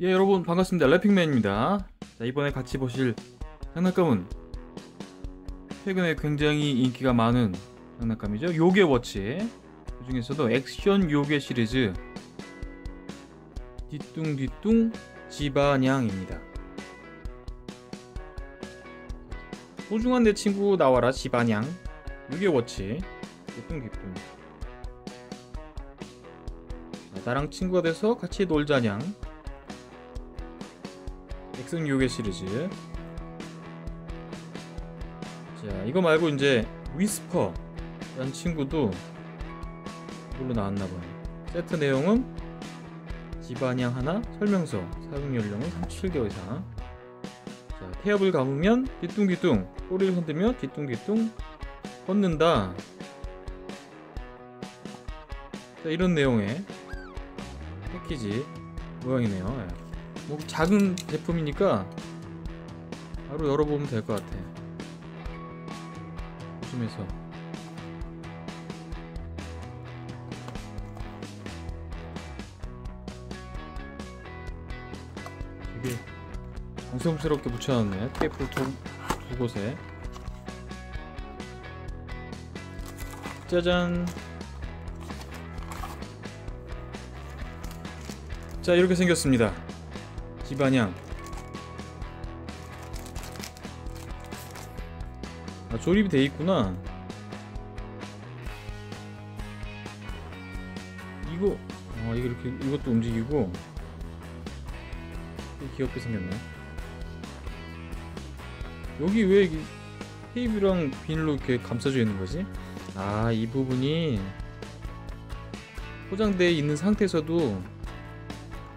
예 여러분 반갑습니다. 래핑맨입니다. 자 이번에 같이 보실 장난감은 최근에 굉장히 인기가 많은 장난감이죠. 요괴 워치. 그 중에서도 액션 요괴 시리즈. 뒤뚱뒤뚱 지바냥입니다. 소중한 내 친구 나와라 지바냥. 요괴 워치. 뒤뚱뒤뚱. 나랑 친구가 돼서 같이 놀자냥 액션 요괴 시리즈. 자 이거 말고 이제 위스퍼라는 친구도 이걸로 나왔나봐요. 세트 내용은 집안양 하나 설명서 사용 연령은 37개월 이상. 자 태엽을 감으면 뒤뚱뒤뚱 꼬리를 흔들며 뒤뚱뒤뚱 걷는다. 자 이런 내용의 패키지 모양이네요. 예. 뭐 작은 제품이니까 바로 열어보면 될 것 같아. 조심해서. 되게 정성스럽게 붙여놨네. 테이프 두, 두 곳에. 짜잔. 자 이렇게 생겼습니다 집안양 아 조립이 돼 있구나. 이거 아 이거 이렇게 이것도 움직이고. 귀엽게 생겼네. 여기 왜 테이프랑 비닐로 이렇게 감싸져 있는 거지? 아 이 부분이 포장되어 있는 상태에서도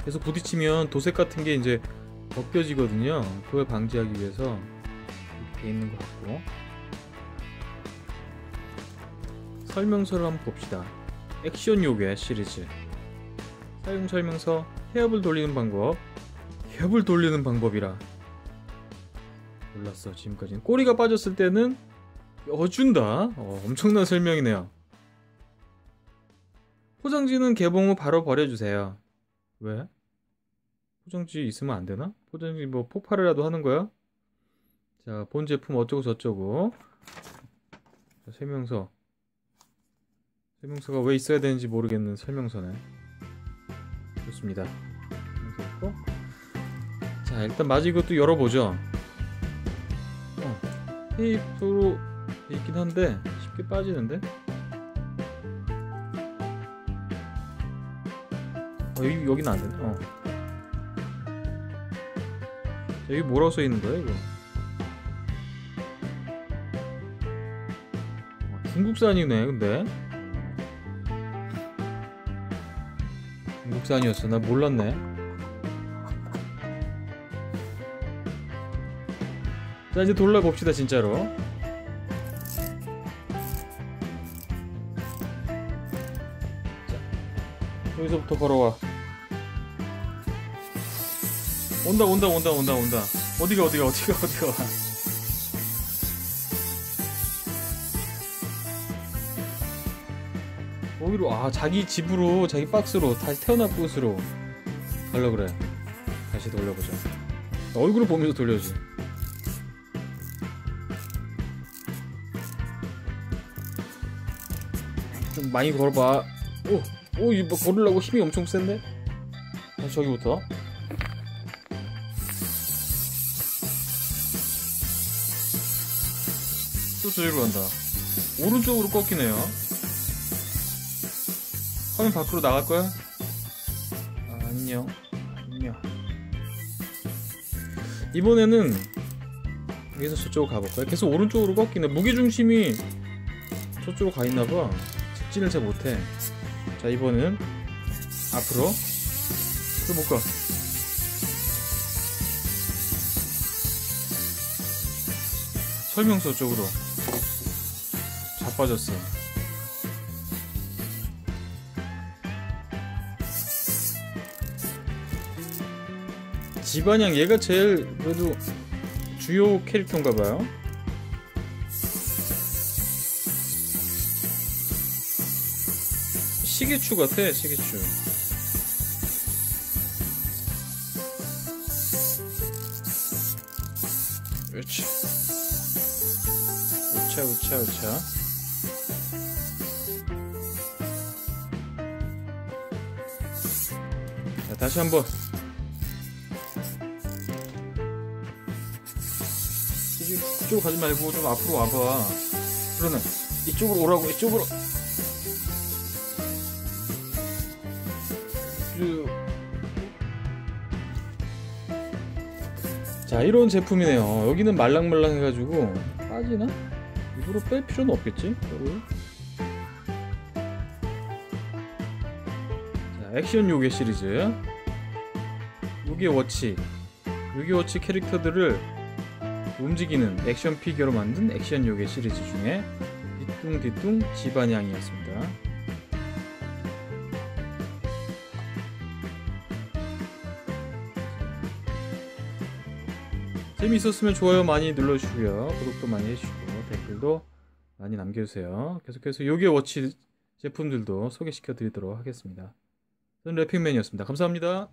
계속 부딪히면 도색 같은 게 이제 벗겨지거든요. 그걸 방지하기 위해서 이렇게 있는 것 같고. 설명서를 한번 봅시다. 액션 요괴 시리즈. 사용 설명서 헤업을 돌리는 방법. 헤업을 돌리는 방법이라 몰랐어 지금까지는. 꼬리가 빠졌을 때는 어준다. 어, 엄청난 설명이네요. 포장지는 개봉 후 바로 버려주세요 왜? 포장지 있으면 안 되나? 포장지 뭐 폭발이라도 하는 거야? 자, 본 제품 어쩌고 저쩌고. 자, 설명서. 설명서가 왜 있어야 되는지 모르겠는 설명서네. 좋습니다. 있고. 자, 일단 마저 이것도 열어보죠. 어, 테이프로 돼 있긴 한데 쉽게 빠지는데? 어, 여기, 여기는 안 되네. 어. 자, 여기 뭐라고 써 있는 거야, 이거? 어, 중국산이네, 근데. 중국산이었어. 나 몰랐네. 자, 이제 돌려봅시다, 진짜로. 자, 여기서부터 걸어와. 온다 온다 온다 온다 온다. 어디가 어디가 어디가 어디가? 어디로 아 자기 집으로 자기 박스로 다시 태어날 곳으로 가려 그래. 다시 돌려보자. 얼굴을 보면서 돌려지 좀 많이 걸어봐. 오오 이거 걸으려고 힘이 엄청 센데? 다시 저기부터 또 저기로 간다. 오른쪽으로 꺾이네요. 화면 밖으로 나갈 거야? 아, 안녕. 안녕. 이번에는 여기서 저쪽으로 가볼까요? 계속 오른쪽으로 꺾이네. 무게중심이 저쪽으로 가 있나봐. 직진을 잘 못해. 자, 이번엔 앞으로. 또 못 가. 설명서 쪽으로. 바빠졌어 집안양 얘가 제일 그래도 주요 캐릭터인가봐요. 시계추 같아 시계추. 그렇지. 우차 우차 우차. 다시 한번. 이쪽- 이쪽으로 가지 말고 좀 앞으로 와봐. 그러네. 이쪽으로 오라고 이쪽으로. 쭉. 자 이런 제품이네요 여기는 말랑말랑 해가지고 빠지나? 일부러 뺄 필요는 없겠지? 액션 요괴 시리즈 요괴 워치 요괴 워치 캐릭터들을 움직이는 액션 피규어로 만든 액션 요괴 시리즈 중에 뒤뚱뒤뚱 집안양이었습니다 재미있었으면 좋아요 많이 눌러주시고요. 구독도 많이 해주시고 댓글도 많이 남겨주세요. 계속해서 요괴 워치 제품들도 소개시켜 드리도록 하겠습니다. 저는 래핑맨이었습니다. 감사합니다.